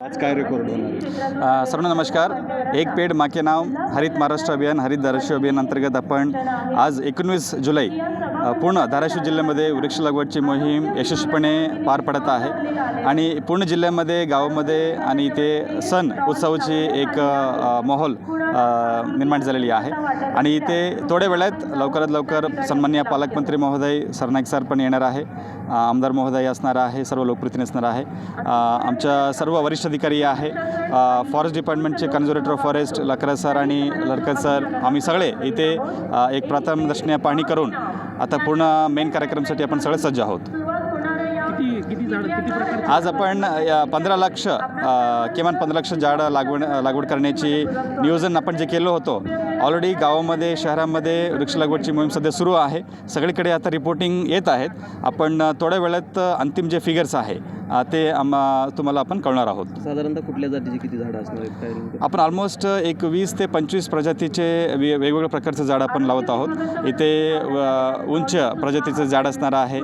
आज काय रेकॉर्ड होणार सर्व नमस्कार. एक पेड माके नाव हरित महाराष्ट्र अभियान हरित धाराशिव अभियान अंतर्गत आपण आज एकोणवीस जुलै पूर्ण धाराशिव जिल्ह्यामध्ये वृक्ष लागवडची मोहीम यशस्वीपणे पार पडत आहे. आणि पूर्ण जिल्ह्यामध्ये गावामध्ये आणि इथे सण उत्सवाची एक माहोल निर्माण झालेली आहे. आणि इथे थोड्या वेळात लवकरात लवकर सन्मान्य पालकमंत्री महोदय सरनाईक सर पण येणार आहे. आमदार महोदय असणार आहे सर्व लोकप्रतिनिधी असणार आहे. आमच्या सर्व वरिष्ठ अधिकारी आहे. Forest डिपार्टमेंटचे conservator of forest Lakra sir आणि लडकत सर आम्ही सगळे इथे एक प्रथमदर्शनीय पाहणी करून आता पूर्ण मेन कार्यक्रमसाठी आपण सगळे सज्ज आहोत. आज आपण पंधरा लक्ष अ, किमान पंधरा लक्ष झाडं लागवड लागवड करण्याची नियोजन आपण जे केलं होतं ऑलरेडी गावामध्ये शहरामध्ये वृक्ष लागवडची मोहीम सध्या सुरू आहे. सगळीकडे आता रिपोर्टिंग येत आहेत. आपण थोड्या वेळात अंतिम जे फिगर्स आहे ते आम्हा तुम्हाला आपण कळणार आहोत. साधारणतः कुठल्या जातीची किती झाडं असणार आहेत? आपण ऑलमोस्ट एक वीस ते पंचवीस प्रजातीचे वे वेगवेगळ्या प्रकारचं झाड आपण लावत आहोत. इथे व- उंच प्रजातीचं झाड असणार आहे.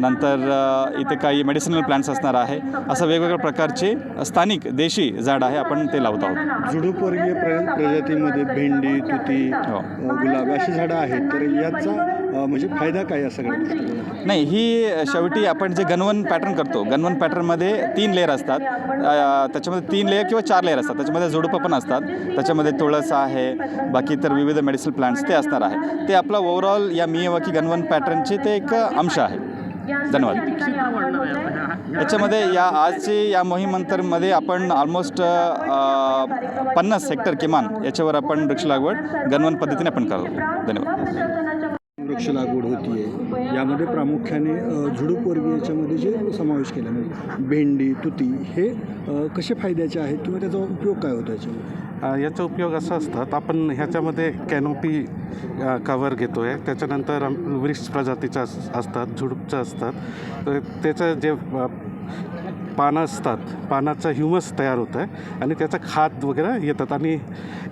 नंतर इथे काही मेडिसिनल प्लांट्स असणार आहे. असं वेगवेगळ्या प्रकारचे स्थानिक देशी झाड आहे आपण ते लावत आहोत. झुडूपवर्गीय प्र प्रजातीमध्ये भेंडी तुती गुलाब अशी झाडं आहेत. तर याचा म्हणजे फायदा काय या सगळ्या नाही ही शेवटी आपण जे गनवन पॅटर्न करतो गणवन पॅटर्नमध्ये तीन लेअर असतात. त्याच्यामध्ये तीन लेअर किंवा चार लेअर असतात. त्याच्यामध्ये झुडुपं पण असतात. त्याच्यामध्ये तुळस आहे. बाकी तर विविध मेडिसिन प्लांट्स ते असणार आहे. ते आपलं ओव्हरऑल या मियावाकी गणवन पॅटर्नचे ते एक अंश आहे. धन्यवाद. याच्यामध्ये या आजची या मोहिमंतरमध्ये आपण ऑलमोस्ट पन्नास हेक्टर किमान याच्यावर आपण वृक्ष लागवड गणवन पद्धतीने आपण करतो धन्यवाद. वृक्ष लागवड होतीये. यामध्ये प्रामुख्याने अ, याच्यामध्ये जे समावेश केला म्हणजे भेंडी तुती हे कसे फायद्याचे आहेत? किंवा त्याचा उपयोग काय होतो याच्यामध्ये? याचा उपयोग असा असतात आपण ह्याच्यामध्ये कॅनोपी कवर घेतो आहे त्याच्यानंतर वृक्ष प्रजातीच्या अस- असतात झुडूपचं असतात. तर त्याचं जे पानं असतात. पानाचा ह्युमस तयार होतं आहे आणि त्याचा खात वगैरे येतात आणि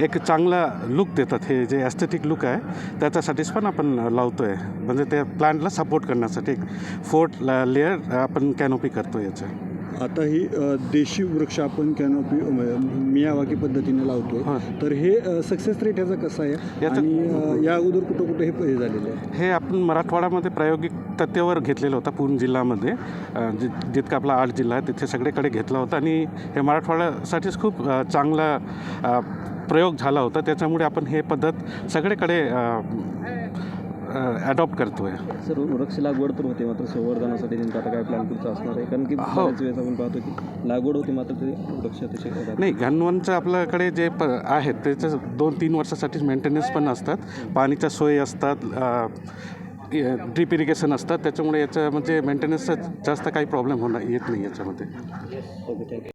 एक चांगला लुक देतात. हे जे ॲस्थेटिक लुक आहे त्याच्यासाठीच पण आपण लावतो आहे म्हणजे त्या प्लांटला सपोर्ट करण्यासाठी एक फोर्ट लेअर आपण कॅनोपी करतो याचं. आता ही देशी वृक्ष आपण कॅनोपी मियावाकी पद्धतीने लावतो हां. तर हे सक्सेस रेट ह्याचा कसा आहे? याचा- आणि या अगोदर कुठं कुठं हे झालेलं आहे? हे आपण मराठवाड्यामध्ये प्रायोगिक तत्त्वावर घेतलेलं होतं पूर्ण जिल्ह्यामध्ये. जि जितका आपला आठ जिल्हा आहे तिथे सगळीकडे घेतला होता. आणि हे मराठवाड्यासाठीच खूप चांगला प्रयोग झाला होता. त्याच्यामुळे आपण हे पद्धत सगळीकडे ॲडॉप्ट करतो आहे सर वृक्ष लागवड तर होते मात्र संवर्धनासाठी नेमकं आता काय प्लॅन पुढचा असणार आहे? कारण की हो. बऱ्याच वेळेस आपण पाहतो की लागवड होते मात्र ते वृक्ष राहतात. नाही घनवनचं आपल्याकडे जे प आहेत त्याचं दोन तीन वर्षासाठीच मेंटेनन्स पण असतात. पाणीच्या सोयी असतात ड्रीप इरिगेशन असतात. त्याच्यामुळे याचं म्हणजे मेंटेनन्सचा जास्त काही प्रॉब्लेम होणार येत नाही याच्यामध्ये. Okay thank you